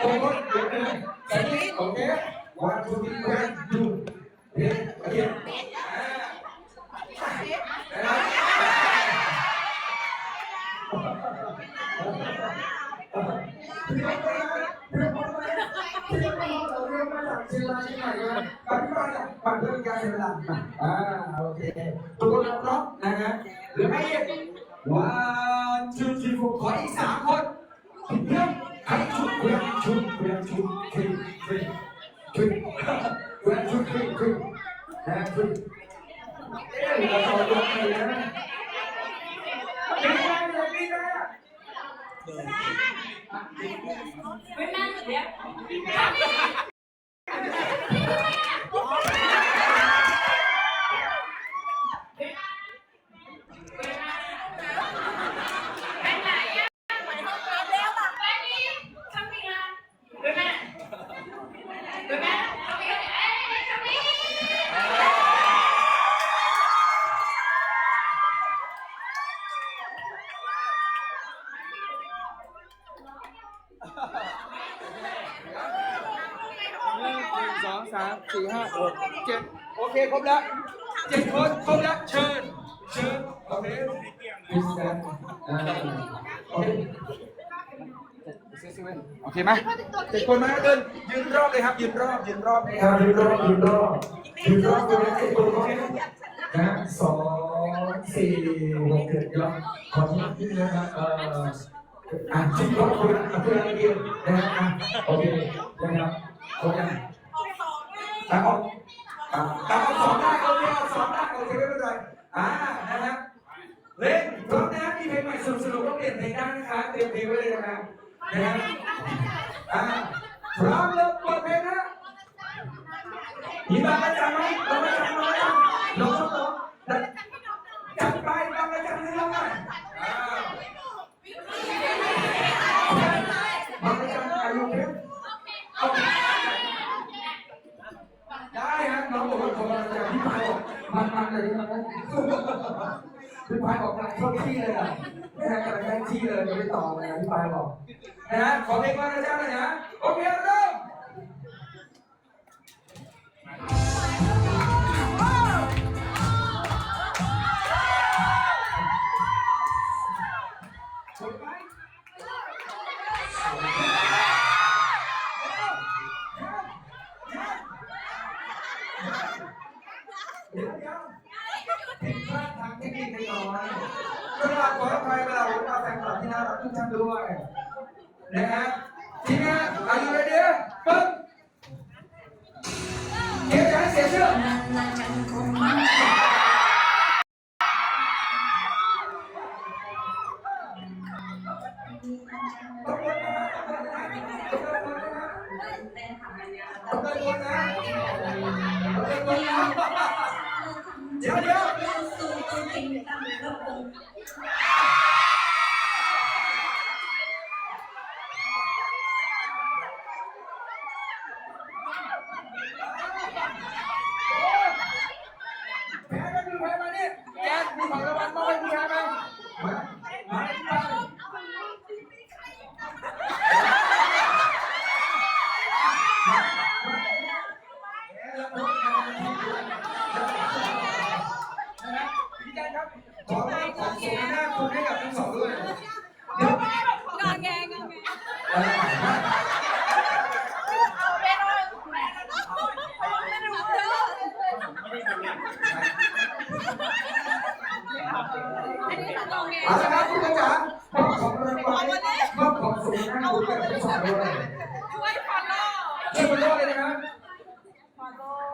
โอ้ยเดี๋ยวนะใส่นี่โอเควันทูทีวันทูเฮ้ยโอเคปั่นเรื่องการเวลาอ่าโอเคทุกคนพร้อมนะฮะเหลือให้วันทูทีโฟขออีกสามคนเพื่อนใครชุดเพื่อนชุดเพื่อนชุดคลิปคลิปคลิปเพื่อนชุดคลิปคลิปนะคลิปเอ๊ะเราจะลงไปนะไม่ได้เลยไม่ได้ หนึ่งสองสามสี่ห้าหกเจ็ดโอเคครบแล้วเจ็ดคนครบแล้วเชิญเชิญโอเคโอเคโอเคไหมเจ็ดคนมาเดินยืนรอบเลยครับ ยืนรอบยืนรอบเลยครับยืนรอบยืนรอบยืนรอบตัวนี้ไอ้ตัวนี้นะสองสี่หกเจ็ดยอดขอที่นี่นะครับเอ่ออ่านชื่อรอบคนละเพื่อนเดียวนะฮะอะโอเคนะครับโอเคตาออกอ่า ตาออกสองได้เอาเคเอาสองได้โอเคไม่เป็นไรอ่านะฮะเล่นพร้อมนะมีเพลงใหม่สนุกๆก็เปลี่ยนเพลงได้นะคะเตรียมเพลงไว้เลยนะครับนะฮะอ่าพร้อมแล้วเปิดเพลงนะยิบางระจันไหมบางระจันบางระจันลองลองจัดไปบางระจันให้เราหน่อยอ่าบางระจันอายุเท่าโอเคได้ฮะน้องบอกว่าขอบางระจันพี่พายบอก มันมันเลยนะพี่พายบอกมันเข้าที่เลยอะนะฮะกำลังได้ที่เลยไม่ต่อเลยนะพี่พายบอกนะฮะขอเพลงบางระจันหน่อยนะโอเคเริ่มสวยไหม เดี๋ยวเดี๋ยวแพ้ก็คือแพ้มาเนี่ย แจ๊คมีของรางวัลมอบให้พี่ฮะไหม มามาที่บ้านพี่แจ๊คครับ ขอมอบของสมนาคุณให้กับทั้งสองด้วยเดี๋ยว งอแงงอแง เอ่อ อันนี้งอแง เอาละครับคุณจ๋ามอบของรางวัลมอบของสมนาคุณให้กับทั้งสองด้วยช่วยฟอลโล่ช่วยมาด้วยเลยนะครับ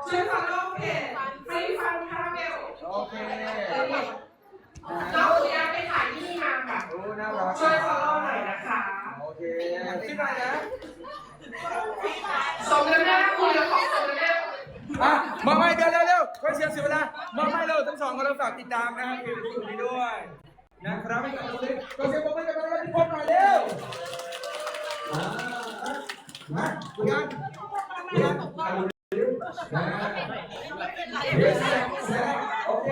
ช่วยฟอลโล่เพจให้ฟังคาราเมลโอเคเราอยากไปถ่ายที่นี่มาค่ะโอ้น่ารักช่วยฟอลโล่หน่อยนะคะโอเคขึ้นมานะสมน้ำหน้าคุณและของสมน้ำหน้าอะมาไม่เดี๋ยวเร็วๆค่อย เสียเสียเวลามาไม่เร็วทั้งสองคนเราฝากติดตามนะครับเพลงสุดนี้ด้วยนะครับให้กับทุกคนก็เสียงปรบมือกับเราทุกคนหน่อยเร็วมาคุยกันคุยกันเดี๋ยวแสดงแสดงอเค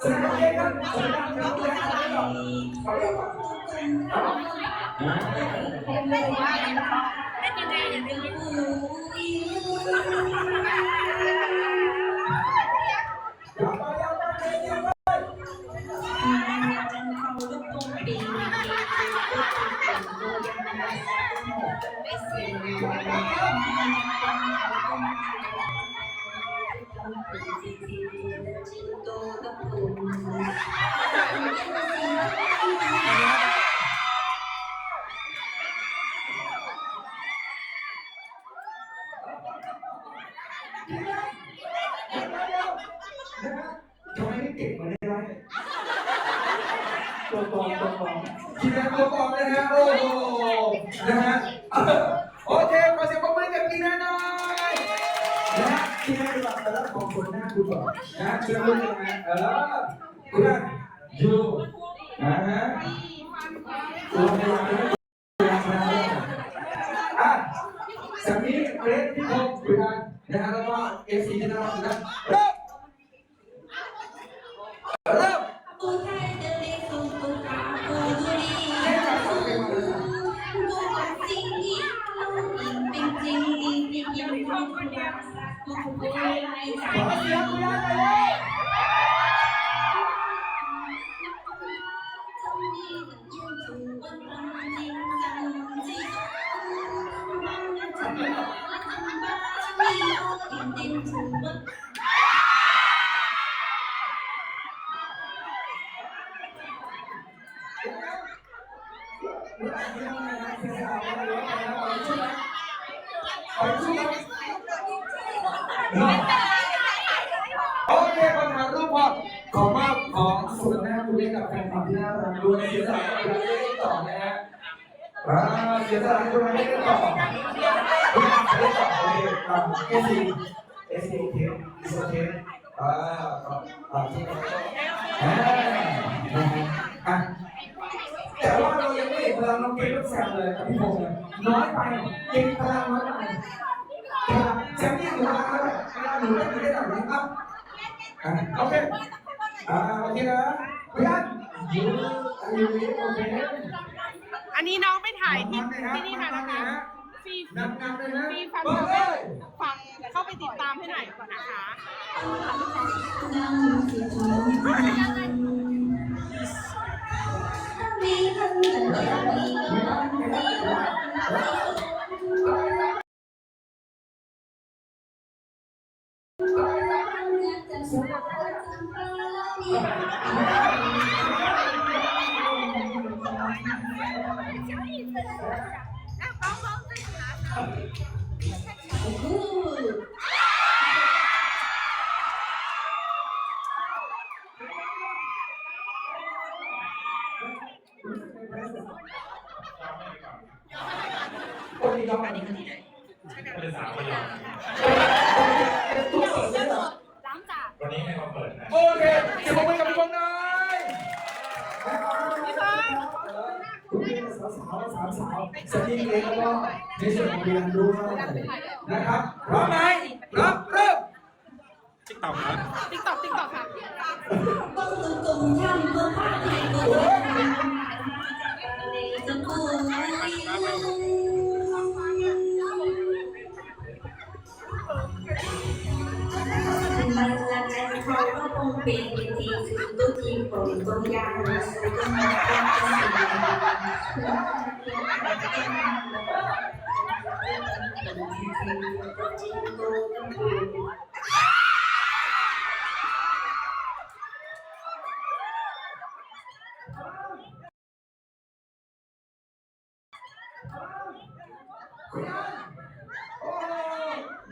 แสดงโอเคครับแสดงครับแสดงครับขอเรียกว่ามา ทำไมไม่เก่งเหมือนในไลฟ์ตัวปลอมตัวปลอมทีมงานตัวปลอมนะฮะโอ้โหนะฮะโอเคขอเสียงปรบมือกับทีมงาหน่อยนะฮะที่ให้เราแต่ละของคนหน้าคุณก่อนนะเชื่อมือนะฮะเออเพื่อยู่นะฮะตัวในวันนี้อะสามีเกรซที่พงศ์คุยกัน โอเคคำถามรูปพอขอมอบของส่วนหน้าคุณเล่นกับแฟนคลับที่น่ารักด้วยเสียสละให้เราได้ต่อนะฮะอ่าเสียสละให้เราได้ต่อคุณได้ต่อโอเคครับเอสซีเอสซีโอเคโอเคอ่าอ่าที่เราอ่าอะแต่ว่าเรายังไม่เห็นพลังน้องเกมลูกแซมเลยกับพี่พงษ์น้อยไปเก่งพลังน้อยไปแซมนี่หนูรักแล้วเวลาหนูเล่นหนูเล่นแบบนี้ครับ อะโอเคอ่าโอเคนะพยานยูยูโอเคอันนี้น้องไปถ่ายที่ที่นี่มานะคะฟรีนับนับเลยนะฟรีฟังบอกเลเว้ยฟังเข้าไปติดตามให้หน่อยก่อนนะคะมีคนเดียวมีคนเดียว คนนี้น้องอันนี้เป็นสาวประโยคตัวเปิดเลยเหรอ ล้างจาก วันนี้ให้มาเปิดนะ โอเคเสียงปรบมือกับพี่พงษ์หน่อย พี่เฟิร์น คุณเป็นสาวสาวสาวสาวสตีเองแล้วก็ในส่วนของเรียนรู้นะครับพร้อมไหมพร้อมเริ่มติ๊กต็อกครับติ๊กต็อกติ๊กต็อกค่ะก็คือกุมทำก็ผ่านในกุมในจะกูมันละใจเพราะว่าคงเป็นที่คือตัวที่ผมก็ยังสุดก็มาเป็นโอ้ ย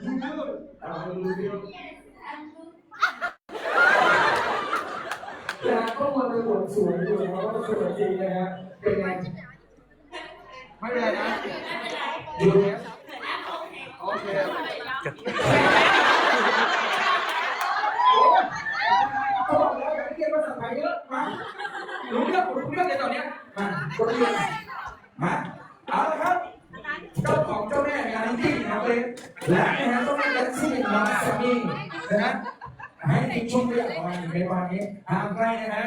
ยูยูอ่ายูยูแต่ก็มันเป็นบทสวยอยู่นะว่าสวยจริงนะฮะเป็นไง ไม่เป็นไรนะยูเอส โอเค ก็บอกแล้วอย่า เรียนภาษาไทยเยอะมารู้เรื่องผมรู้เรื่องเลยตอนเนี้ยมาคนเดียวมาเอาละครับเจ้าของเจ้าแม่งานที่นะเลยและนะฮะต้องเป็นชื่อน้องสามีนะฮะให้ติดชมเรื่องของในวันนี้ห้ามใกลนะฮะ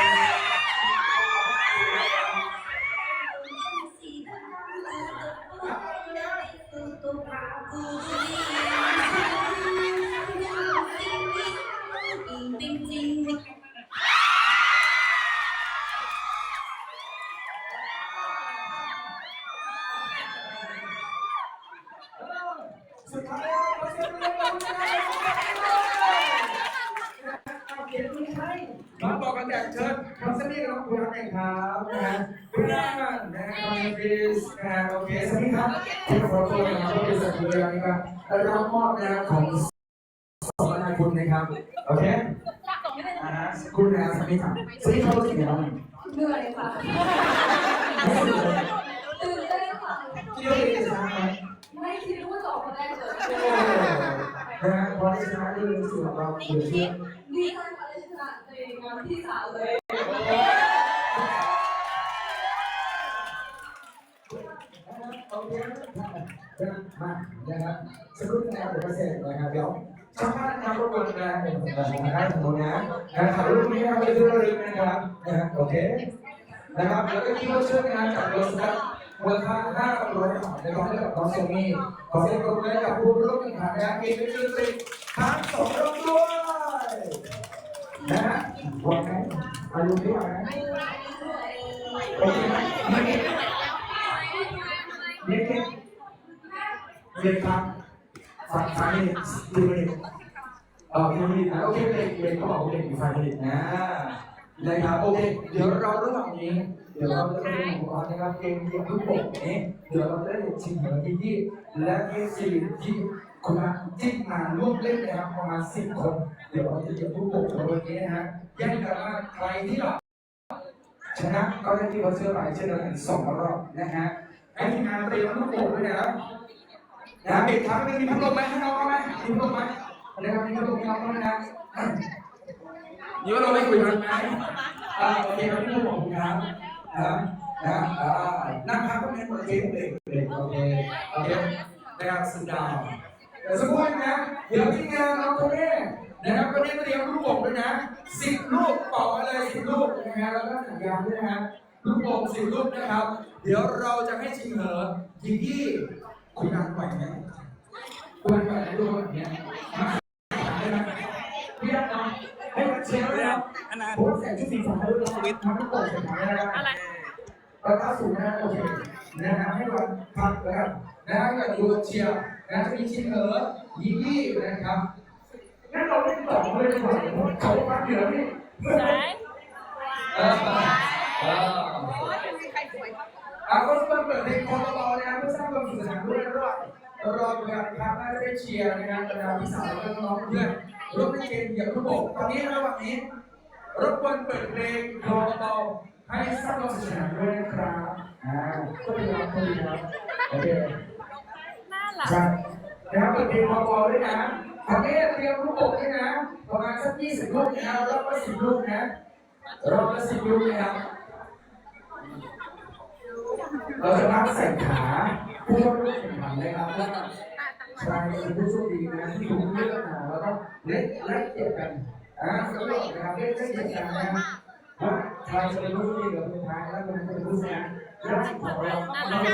นะฮะคุณฟิสนะฮะโอเคสวัสดีครับคุณขอโทษนะครับที่จะคุยกันนะครับรับมอบนะของสมนาคุณนะครับโอเคอ่าฮะคุณนะสวัสดีครับสวัสดีครับรู้สึกยังไงบ้างเหนื่อยค่ะรู้สึกยังไงตื่นเต้นค่ะคิดว่าเป็นยังไงไม่คิดว่าจะออกมาได้เลยนะฮะพอได้ชนะนี่รู้สึกว่าเราเกิดเชื่อดีใจค่ะได้ชนะในงานที่สามเลย มานะครับสรุปแล้วเดี๋ยวมาเสร็จนะครับเดี๋ยวช่างภาพนะครับรบกวนนะนะครับสมมตินะนะครับรูปนี้นะครับเป็นที่ระลึกนะครับนะฮะโอเคนะครับแล้วก็คิดว่าเชื่อนะครับจากรถนะมูลค่า500บาทนะครับให้กับน้องเซมี่ขอเสียงปรบมือให้กับผู้ร่วมแข่งขันนะครับมีเป็นชื่อสิทั้งสองรอบด้วยนะฮะวางไหมอายุเท่าไหมโอเคไหมไม่เก็บ เด็ก เด็กครับฝากฟังนี่ดูนี่เออดูนี่นะโอเคเด็กเด็กเขาบอกเด็กอยู่ฟังนี่นะนะครับโอเค เดี๋ยวเราระหว่านี้ เดี๋ยวเราจะไปดูอุปกรณ์นะครับเกมเกมลูกโป่งนี้เดี๋ยวเราจะได้ชิงเหนือที่ที่และเกมสี่ที่คุณมาจิ้มมาร่วมเล่นนะครับประมาณสิบคน เดี๋ยวเราจะเก็บลูกโป่งในวันนี้นะฮะแย่งกันว่าใครที่หลับชนะก็ได้ที่เราเชื่อไปเช่นเดียวกันสองรอบนะฮะให้ทีมงานเตรียมลูกโป่งด้วยนะ นะปิดท้ายไม่มีพัดลมไหมให้น้องเอาไหมมีพัดลมไหมนะครับมีพัดลมให้น้องด้วยนะมีพัดลมให้คุยกันไหมอ่าโอเคครับพี่ผมครับนะนะอ่านั่งพักก็ไม่หมดเกมเลยเลยโอเคโอเคนะครับสุดดาวเดี๋ยวสักครู่นะเดี๋ยวทีมงานเราคนนี้นะครับก็ได้เตรียมลูกโป่งด้วยนะสิบลูกต่อมาเลยสิบลูกนะฮะแล้วก็หนังยางด้วยนะฮะลูกโป่งสิบลูกนะครับ เดี๋ยวเราจะให้ชิงเหอะทีที่ คุณรักไหวไหมคุณรักไหวไหมลูแบบเนี้ยมาได้ไหมพี่รักนะให้มันเชียร์เลยนะผมใส่ชุดสีฟ้าด้วยนะทำลูกโป่งใส่ถังได้ไหมแล้วก็สูงนะโอเคนะฮะให้วันพักแล้วกันนะฮะกับดูเชียร์นะจะมีชิงเอะยียี่นะครับงั้นเราเล่นต่อเลยดีกว่าเขาพักเหนือนี่ไหนเออเออ อาก็เปิดเปิดเพลงคอร์ตอนะครับเพื่อสร้างความสนุกสนานด้วยนะรับรอดูกันครับน่าจะได้เชียร์นะครับบรรดาพี่สาวและน้องเพื่อนร่วมเล่นเกมเหยียบลูกโป่งตอนนี้ระหว่างนี้รบกวนเปิดเพลงโคอร์ตอให้สร้างความสนุกสนานด้วยนะครับอ่าก็เป็นเราคนดีครับโอเคน่ารักใช่นะครับเปิดเพลงโคอร์ตอด้วยนะตอนนี้เตรียมลูกโป่งด้วยนะประมาณสัก20ลูกนะครับรอบละ10ลูกนะรอบละ10ลูกนะครับ เราจะนับใส่ขาผู้เข้าร่วมแข่งขันนะครับว่าใครเป็นผู้โชคดีนะที่ถูกเลือกมาแล้วก็เล่นไล่เก็บกันอ่าสำหรับนะครับเล่นไล่เก็บกันนะว่าใครจะเป็นผู้โชคดีหรือเป็นท้ายแล้วมันจะเป็นผู้ชนะและของเราเราจะ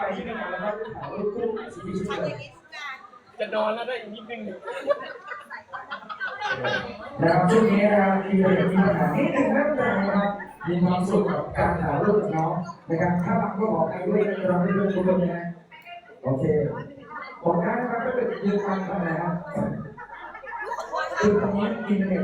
ไปที่งานแล้วก็ถ่ายรูปคู่ชีวิตเลยจะนอนแล้วได้อีกนิดนึงนะครับช่วงนี้นะครับมีอะไรมีปัญหานิดนึงนะครับ มีความสุขกับการถ่ายรูปกับน้องนะครับ ถ้าบางก็บอกใครด้วยนะครับไม่ด้ทุกคนนะโอเคผมนะครับก็เป็นยืนยันทำอะครับคือตรงนี้อินเทอร์เน็ต